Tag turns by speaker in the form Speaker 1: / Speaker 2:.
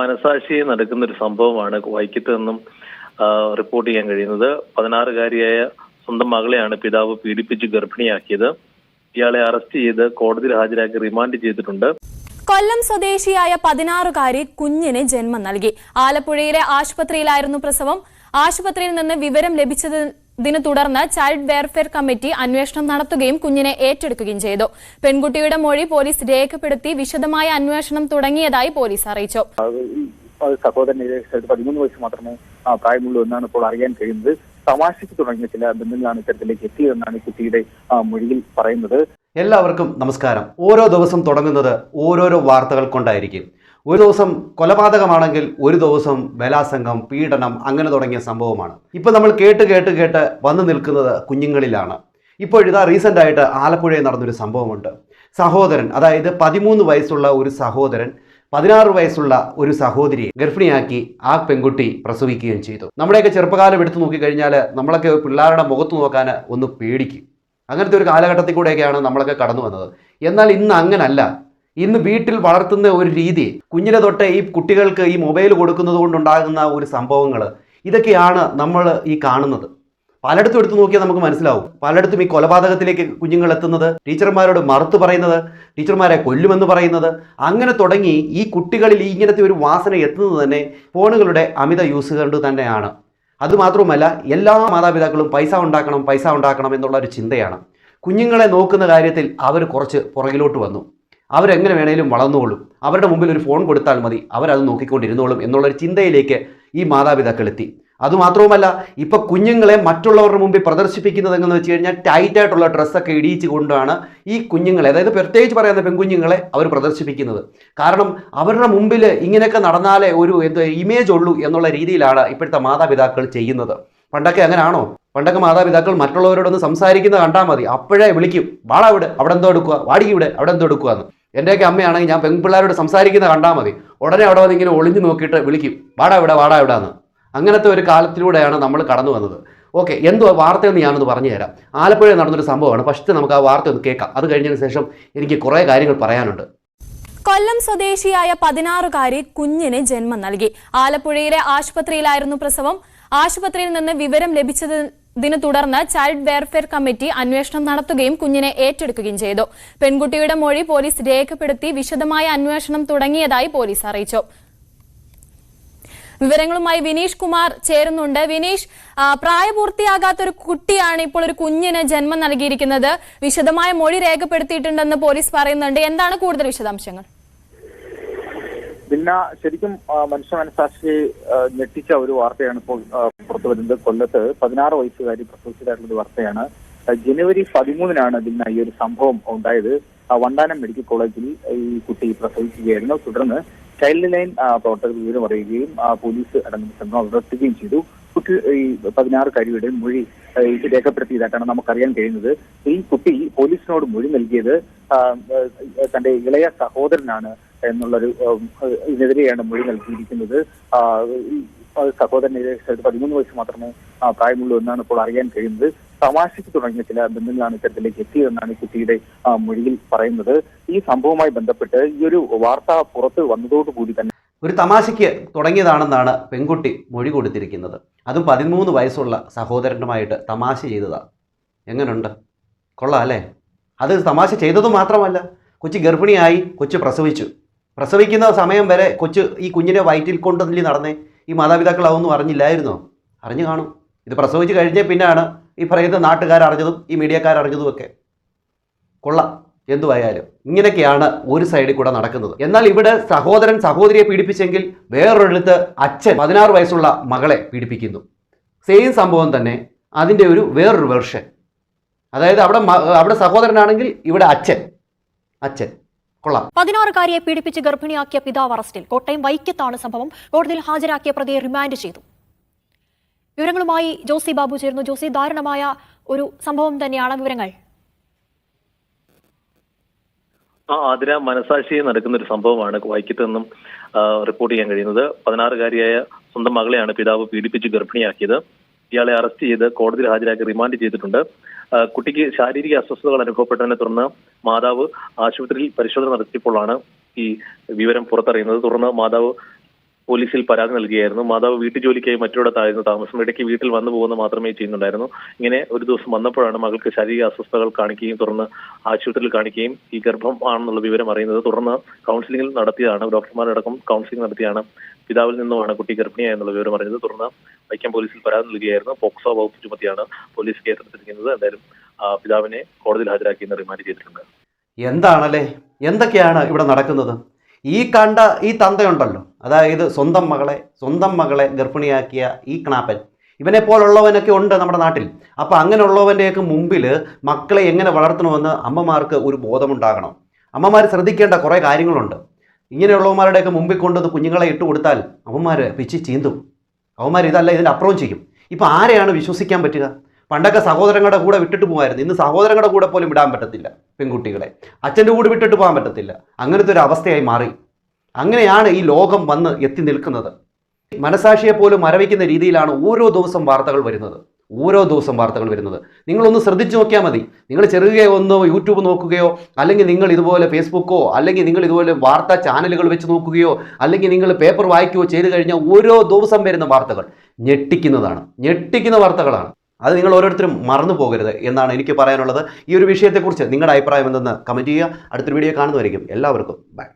Speaker 1: മനസാക്ഷിയെ നടക്കുന്ന ഒരു സംഭവമാണ് വൈക്കത്ത് നിന്നും റിപ്പോർട്ട് ചെയ്യാൻ കഴിയുന്നത്. പതിനാറുകാരിയായ സ്വന്തം മകളെയാണ് പിതാവ് പീഡിപ്പിച്ച് ഗർഭിണിയാക്കിയത്. ഇയാളെ അറസ്റ്റ് ചെയ്ത് കോടതിയിൽ ഹാജരാക്കി റിമാൻഡ് ചെയ്തിട്ടുണ്ട്.
Speaker 2: കൊല്ലം സ്വദേശിയായ പതിനാറുകാരി കുഞ്ഞിന് ജന്മം നൽകി. ആലപ്പുഴയിലെ ആശുപത്രിയിലായിരുന്നു പ്രസവം. ആശുപത്രിയിൽ നിന്ന് വിവരം ലഭിച്ചതിനെ തുടർന്ന് ചൈൽഡ് വെയർഫെയർ കമ്മിറ്റി അന്വേഷണം നടത്തുകയും കുഞ്ഞിനെ ഏറ്റെടുക്കുകയും ചെയ്തു. പെൺകുട്ടിയുടെ മൊഴി പോലീസ് രേഖപ്പെടുത്തി വിശദമായ അന്വേഷണം തുടങ്ങിയതായി പോലീസ് അറിയിച്ചു.
Speaker 3: സഹോദരൻ പതിമൂന്ന് വയസ്സ് മാത്രമേ പ്രായമുള്ളൂ എന്നാണ് ഇപ്പോൾ അറിയാൻ കഴിയുന്നത്. തമാശയ്ക്ക് തുടങ്ങിയ ചില ബന്ധങ്ങളാണ് ഇത്തരത്തിലേക്ക് എത്തിയതെന്നാണ് കുട്ടിയുടെ മൊഴിയിൽ പറയുന്നത്.
Speaker 4: എല്ലാവർക്കും നമസ്കാരം. ഓരോ ദിവസം തുടങ്ങുന്നത് ഓരോരോ വാർത്തകൾ കൊണ്ടായിരിക്കും. ഒരു ദിവസം കൊലപാതകമാണെങ്കിൽ ഒരു ദിവസം ബലാസംഗം പീഡനം അങ്ങനെ തുടങ്ങിയ സംഭവമാണ്. ഇപ്പൊ നമ്മൾ കേട്ട് കേട്ട് കേട്ട് വന്നു നിൽക്കുന്നത് കുഞ്ഞുങ്ങളിലാണ്. ഇപ്പോഴിതാ റീസെന്റ് ആയിട്ട് ആലപ്പുഴയിൽ നടന്നൊരു സംഭവമുണ്ട്. സഹോദരൻ അതായത് പതിമൂന്ന് വയസ്സുള്ള ഒരു സഹോദരൻ പതിനാറ് വയസ്സുള്ള ഒരു സഹോദരിയെ ഗർഭിണിയാക്കി ആ പെൺകുട്ടി പ്രസവിക്കുകയും ചെയ്തു. നമ്മുടെയൊക്കെ ചെറുപ്പകാലം എടുത്തു നോക്കിക്കഴിഞ്ഞാൽ നമ്മളൊക്കെ പിള്ളേരുടെ മുഖത്ത് നോക്കാൻ ഒന്ന് പേടിക്കും. അങ്ങനത്തെ ഒരു കാലഘട്ടത്തിൽ കൂടെയൊക്കെയാണ് നമ്മളൊക്കെ കടന്നു വന്നത്. എന്നാൽ ഇന്ന് അങ്ങനല്ല. ഇന്ന് വീട്ടിൽ വളർത്തുന്ന ഒരു രീതി കുഞ്ഞിനെ തൊട്ട് ഈ കുട്ടികൾക്ക് ഈ മൊബൈൽ കൊടുക്കുന്നത് കൊണ്ടുണ്ടാകുന്ന ഒരു സംഭവങ്ങൾ ഇതൊക്കെയാണ് നമ്മൾ ഈ കാണുന്നത്. പലയിടത്തും എടുത്തു നോക്കിയാൽ നമുക്ക് മനസ്സിലാവും. പലയിടത്തും ഈ കൊലപാതകത്തിലേക്ക് കുഞ്ഞുങ്ങൾ എത്തുന്നത് ടീച്ചർമാരോട് മറുത്ത് പറയുന്നത് ടീച്ചർമാരെ കൊല്ലുമെന്ന് പറയുന്നത്. അങ്ങനെ തുടങ്ങി ഈ കുട്ടികളിൽ ഇങ്ങനത്തെ ഒരു വാസന എത്തുന്നത് തന്നെ ഫോണുകളുടെ അമിത യൂസ് കൊണ്ട് തന്നെയാണ്. അതുമാത്രവുമല്ല എല്ലാ മാതാപിതാക്കളും പൈസ ഉണ്ടാക്കണം പൈസ ഉണ്ടാക്കണം എന്നുള്ള ഒരു ചിന്തയാണ്. കുഞ്ഞുങ്ങളെ നോക്കുന്ന കാര്യത്തിൽ അവർ കുറച്ച് പുറകിലോട്ട് വന്നു. അവരെങ്ങനെ വേണേലും വളർന്നോളും. അവരുടെ മുമ്പിൽ ഒരു ഫോൺ കൊടുത്താൽ മതി. അവരത് നോക്കിക്കൊണ്ടിരുന്നോളും എന്നുള്ളൊരു ചിന്തയിലേക്ക് ഈ മാതാപിതാക്കൾ എത്തി. അതുമാത്രവുമല്ല ഇപ്പം കുഞ്ഞുങ്ങളെ മറ്റുള്ളവരുടെ മുമ്പിൽ പ്രദർശിപ്പിക്കുന്നത് എങ്ങനെന്ന് വെച്ച് കഴിഞ്ഞാൽ ടൈറ്റായിട്ടുള്ള ഡ്രസ്സൊക്കെ ഇടിയിച്ച് കൊണ്ടാണ് ഈ കുഞ്ഞുങ്ങളെ അതായത് പ്രത്യേകിച്ച് പറയുന്ന പെൺകുഞ്ഞുങ്ങളെ അവർ പ്രദർശിപ്പിക്കുന്നത്. കാരണം അവരുടെ മുമ്പിൽ ഇങ്ങനെയൊക്കെ നടന്നാലേ ഒരു എന്ത് ഇമേജ് ഉള്ളൂ എന്നുള്ള രീതിയിലാണ് ഇപ്പോഴത്തെ മാതാപിതാക്കൾ ചെയ്യുന്നത്. പണ്ടൊക്കെ അങ്ങനെയാണോ പണ്ടൊക്കെ മാതാപിതാക്കൾ മറ്റുള്ളവരോടൊന്ന് സംസാരിക്കുന്നത് കണ്ടാൽ മതി. അപ്പോഴേ വിളിക്കും. വാടാ ഇവിടെ അവിടെ എന്തോ എടുക്കുക വാടിക്ക് ഇവിടെ അവിടെ എന്തോ എടുക്കുക എന്ന്. എന്റെയൊക്കെ അമ്മയാണെങ്കിൽ ഞാൻ പെൺപിള്ളേരോട് സംസാരിക്കുന്നത് കണ്ടാൽ മതി. ഉടനെ അവിടെ വന്ന് ഇങ്ങനെ ഒളിഞ്ഞു നോക്കിയിട്ട് വിളിക്കും. വാടാ ഇവിടെ വാടാ ഇവിടെ എന്ന് അങ്ങനത്തെ ഒരു കാലത്തിലൂടെയാണ് നമ്മൾ കടന്നു വന്നത്. ഓക്കെ എന്തോ വാർത്തയെന്ന് ഞാനൊന്ന് പറഞ്ഞു തരാം. ആലപ്പുഴയിൽ നടന്നൊരു സംഭവമാണ്. ഫസ്റ്റ് നമുക്ക് ആ വാർത്ത ഒന്ന് കേൾക്കാം. അത് കഴിഞ്ഞതിന് ശേഷം എനിക്ക് കുറേ കാര്യങ്ങൾ പറയാനുണ്ട്.
Speaker 2: കൊല്ലം സ്വദേശിയായ പതിനാറുകാരി കുഞ്ഞിന് ജന്മം നൽകി. ആലപ്പുഴയിലെ ആശുപത്രിയിലായിരുന്നു പ്രസവം. ആശുപത്രിയിൽ നിന്ന് വിവരം ലഭിച്ചതിനെ തുടർന്ന് ചൈൽഡ് വെയർഫെയർ കമ്മിറ്റി അന്വേഷണം നടത്തുകയും കുഞ്ഞിനെ ഏറ്റെടുക്കുകയും ചെയ്തു. പെൺകുട്ടിയുടെ മൊഴി പോലീസ് രേഖപ്പെടുത്തി വിശദമായ അന്വേഷണം തുടങ്ങിയതായി പോലീസ് അറിയിച്ചു. വിവരങ്ങളുമായി വിനീഷ് കുമാർ ചേരുന്നുണ്ട്. വിനീഷ് പ്രായപൂർത്തിയാകാത്ത ഒരു കുട്ടിയാണ് ഇപ്പോൾ ഒരു കുഞ്ഞിന് ജന്മം നൽകിയിരിക്കുന്നത്. വിശദമായ മൊഴി രേഖപ്പെടുത്തിയിട്ടുണ്ടെന്ന് പോലീസ് പറയുന്നുണ്ട്. എന്താണ് കൂടുതൽ വിശദാംശങ്ങൾ?
Speaker 3: പിന്നെ ശരിക്കും മനുഷ്യ മനസാക്ഷി ഞെട്ടിച്ച ഒരു വാർത്തയാണ് ഇപ്പോൾ പുറത്തു വരുന്നത്. കൊല്ലത്ത് പതിനാറ് വയസ്സുകാരി പ്രസവിച്ചതായിട്ടുള്ള ഒരു വാർത്തയാണ്. ജനുവരി പതിമൂന്നിനാണ് ഇതിന് ഈ ഒരു സംഭവം ഉണ്ടായത്. വണ്ടാനം മെഡിക്കൽ കോളേജിൽ ഈ കുട്ടി പ്രസവിക്കുകയായിരുന്നു. തുടർന്ന് ചൈൽഡ് ലൈൻ പ്രവർത്തകർ വിവരം അറിയുകയും പോലീസ് അടങ്ങുന്ന സംഘം അവിടെ ചെയ്തു. കുട്ടി ഈ പതിനാറ് കരിയുടെ മൊഴി രേഖപ്പെടുത്തിയതായിട്ടാണ് നമുക്കറിയാൻ കഴിയുന്നത്. ഈ കുട്ടി പോലീസിനോട് മൊഴി നൽകിയത് തന്റെ ഇളയ സഹോദരനാണ്. എന്നുള്ളൊരു ഇതിനെതിരെയാണ് മൊഴി നൽകിയിരിക്കുന്നത്. സഹോദരനെതിരെ പതിമൂന്ന് വയസ്സ് മാത്രമേ പ്രായമുള്ളൂ എന്നാണ് ഇപ്പോൾ അറിയാൻ കഴിയുന്നത്. തമാശയ്ക്ക് തുടങ്ങിയ ചില ബന്ധങ്ങളാണ് ഇത്തരത്തിലേക്ക് എത്തിയതെന്നാണ് കുട്ടിയുടെ മൊഴിയിൽ പറയുന്നത്. ഈ സംഭവവുമായി ബന്ധപ്പെട്ട് ഈ ഒരു വാർത്ത പുറത്ത് വന്നതോടുകൂടി തന്നെ
Speaker 4: ഒരു തമാശയ്ക്ക് തുടങ്ങിയതാണെന്നാണ് പെൺകുട്ടി മൊഴി കൊടുത്തിരിക്കുന്നത്. അതും പതിമൂന്ന് വയസ്സുള്ള സഹോദരനുമായിട്ട് തമാശ ചെയ്തതാണ് എങ്ങനെയുണ്ട് കൊള്ളാം അല്ലേ? അത് തമാശ ചെയ്തത് മാത്രമല്ല കൊച്ചു ഗർഭിണിയായി കൊച്ചു പ്രസവിച്ചു. പ്രസവിക്കുന്ന സമയം വരെ കൊച്ചു ഈ കുഞ്ഞിനെ വയറ്റിൽ കൊണ്ടല്ലേ നടന്നേ? ഈ മാതാപിതാക്കൾ അതൊന്നും അറിഞ്ഞില്ലായിരുന്നോ? അറിഞ്ഞു കാണും. ഇത് പ്രസവിച്ച് കഴിഞ്ഞ പിന്നാണ് ഈ പറയുന്ന നാട്ടുകാർ അറിഞ്ഞതും ഈ മീഡിയക്കാർ അറിഞ്ഞതും ഒക്കെ കൊള്ളാം. എന്തുവായാലും ഇങ്ങനെയൊക്കെയാണ് ഒരു സൈഡിൽ കൂടെ നടക്കുന്നത്. എന്നാൽ ഇവിടെ സഹോദരൻ സഹോദരിയെ പീഡിപ്പിച്ചെങ്കിൽ വേറൊരിടത്ത് അച്ഛൻ പതിനാറ് വയസ്സുള്ള മകളെ പീഡിപ്പിക്കുന്നു. സെയിം സംഭവം തന്നെ അതിന്റെ ഒരു വേറൊരു വെർഷൻ. അതായത് അവിടെ അവിടെ സഹോദരനാണെങ്കിൽ ഇവിടെ അച്ഛൻ. അച്ഛൻ. കൊള്ളാം.
Speaker 5: പതിനാറുകാരിയെ പീഡിപ്പിച്ച് ഗർഭിണിയാക്കിയ പിതാവ് അറസ്റ്റിൽ. കോട്ടയം വൈക്കത്താണ് സംഭവം. കോടതിയിൽ ഹാജരാക്കിയ പ്രതിയെ റിമാൻഡ് ചെയ്തു. വിവരങ്ങളുമായി ജോസി ബാബു ചേർന്നു ജോസി ദാരുണമായ ഒരു സംഭവം തന്നെയാണ് വിവരങ്ങൾ.
Speaker 1: ആ അതിന മനസാക്ഷിയെ നടക്കുന്ന ഒരു സംഭവമാണ് വൈക്കത്ത് നിന്നും റിപ്പോർട്ട് ചെയ്യാൻ കഴിയുന്നത്. പതിനാറുകാരിയായ സ്വന്തം മകളെയാണ് പിതാവ് പീഡിപ്പിച്ച് ഗർഭിണിയാക്കിയത്. ഇയാളെ അറസ്റ്റ് ചെയ്ത് കോടതിയിൽ ഹാജരാക്കി റിമാൻഡ് ചെയ്തിട്ടുണ്ട്. കുട്ടിക്ക് ശാരീരിക അസ്വസ്ഥതകൾ അനുഭവപ്പെട്ടതിനെ തുടർന്ന് മാതാവ് ആശുപത്രിയിൽ പരിശോധന നടത്തിയപ്പോഴാണ് ഈ വിവരം പുറത്തറിയുന്നത്. തുടർന്ന് മാതാവ് പോലീസിൽ പരാതി നൽകുകയായിരുന്നു മാതാവ് വീട്ടു ജോലിക്കായി മറ്റൊരിടത്തായിരുന്നു താമസം. ഇടയ്ക്ക് വീട്ടിൽ വന്നു പോകുന്ന മാത്രമേ ചെയ്യുന്നുണ്ടായിരുന്നു. ഇങ്ങനെ ഒരു ദിവസം വന്നപ്പോഴാണ് മകൾക്ക് ശാരീരിക അസ്വസ്ഥതകൾ കാണിക്കുകയും തുടർന്ന് ആശുപത്രിയിൽ കാണിക്കുകയും ഈ ഗർഭം ആണെന്നുള്ള വിവരം അറിയുന്നത്. തുടർന്ന് കൗൺസിലിംഗിൽ നടത്തിയതാണ്. ഡോക്ടർമാരടക്കം കൗൺസിലിംഗ് നടത്തിയാണ്. പിതാവിൽ നിന്നുമാണ് കുട്ടി ഗർഭിണിയായെന്നുള്ള വിവരം അറിയുന്നത്. തുടർന്ന് വൈക്കം പോലീസിൽ പരാതി നൽകുകയായിരുന്നു പോക്സോ വകുപ്പ് ചുമത്തിയാണ് പോലീസ് കേസെടുത്തിരിക്കുന്നത്. എന്തായാലും പിതാവിനെ കോടതിയിൽ ഹാജരാക്കി റിമാൻഡ് ചെയ്തിട്ടുണ്ട്.
Speaker 4: എന്താണല്ലേ? എന്തൊക്കെയാണ് ഇവിടെ നടക്കുന്നത്? ഈ കണ്ട ഈ തന്തയുണ്ടല്ലോ. അതായത് സ്വന്തം മകളെ സ്വന്തം മകളെ ഗർഭിണിയാക്കിയ ഈ കണാപ്പൻ. ഇവനെ പോലുള്ളവനൊക്കെ ഉണ്ട് നമ്മുടെ നാട്ടിൽ. അപ്പോൾ അങ്ങനെയുള്ളവന്റെയൊക്കെ മുമ്പിൽ മക്കളെ എങ്ങനെ വളർത്തണമെന്ന് അമ്മമാർക്ക് ഒരു ബോധമുണ്ടാകണം. അമ്മമാർ ശ്രദ്ധിക്കേണ്ട കുറേ കാര്യങ്ങളുണ്ട്. ഇങ്ങനെയുള്ളവന്മാരുടെയൊക്കെ മുമ്പിൽ കൊണ്ടുവന്ന് കുഞ്ഞുങ്ങളെ ഇട്ട് കൊടുത്താൽ അവന്മാർ പിച്ചി ചീന്തും. അവന്മാർ ഇതല്ല ഇതിന്റെ അപ്പുറവും ചെയ്യും. ഇപ്പോൾ ആരെയാണ് വിശ്വസിക്കാൻ പറ്റുക? പണ്ടൊക്കെ സഹോദരങ്ങളുടെ കൂടെ വിട്ടിട്ട് പോകുമായിരുന്നു ഇന്ന് സഹോദരങ്ങളുടെ കൂടെ പോലും വിടാൻ പറ്റത്തില്ല പെൺകുട്ടികളെ. അച്ഛന്റെ കൂടെ വിട്ടിട്ട് പോകാൻ പറ്റത്തില്ല. അങ്ങനത്തെ ഒരു അവസ്ഥയായി മാറി. അങ്ങനെയാണ് ഈ ലോകം വന്ന് എത്തി നിൽക്കുന്നത്. മനസാക്ഷിയെ പോലും മരവിക്കുന്ന രീതിയിലാണ് ഓരോ ദിവസം വാർത്തകൾ വരുന്നത്. ഓരോ ദിവസം വാർത്തകൾ വരുന്നത്. നിങ്ങളൊന്ന് ശ്രദ്ധിച്ചു നോക്കിയാൽ മതി. നിങ്ങൾ ചെറുകയോ ഒന്നോ യൂട്യൂബ് നോക്കുകയോ അല്ലെങ്കിൽ നിങ്ങൾ ഇതുപോലെ ഫേസ്ബുക്കോ അല്ലെങ്കിൽ നിങ്ങൾ ഇതുപോലെ വാർത്താ ചാനലുകൾ വെച്ച് നോക്കുകയോ അല്ലെങ്കിൽ നിങ്ങൾ പേപ്പർ വായിക്കുകയോ ചെയ്തു കഴിഞ്ഞാൽ ഓരോ ദിവസം വരുന്ന വാർത്തകൾ ഞെട്ടിക്കുന്നതാണ്. ഞെട്ടിക്കുന്ന വാർത്തകളാണ്. അത് നിങ്ങൾ ഓരോരുത്തരും മറന്നു പോകരുത് എന്നാണ് എനിക്ക് പറയാനുള്ളത് ഈ ഒരു വിഷയത്തെക്കുറിച്ച് നിങ്ങളുടെ അഭിപ്രായം എന്തെന്ന് കമന്റ് ചെയ്യുക. അടുത്തൊരു വീഡിയോ കാണുന്നതായിരിക്കും എല്ലാവർക്കും ബൈ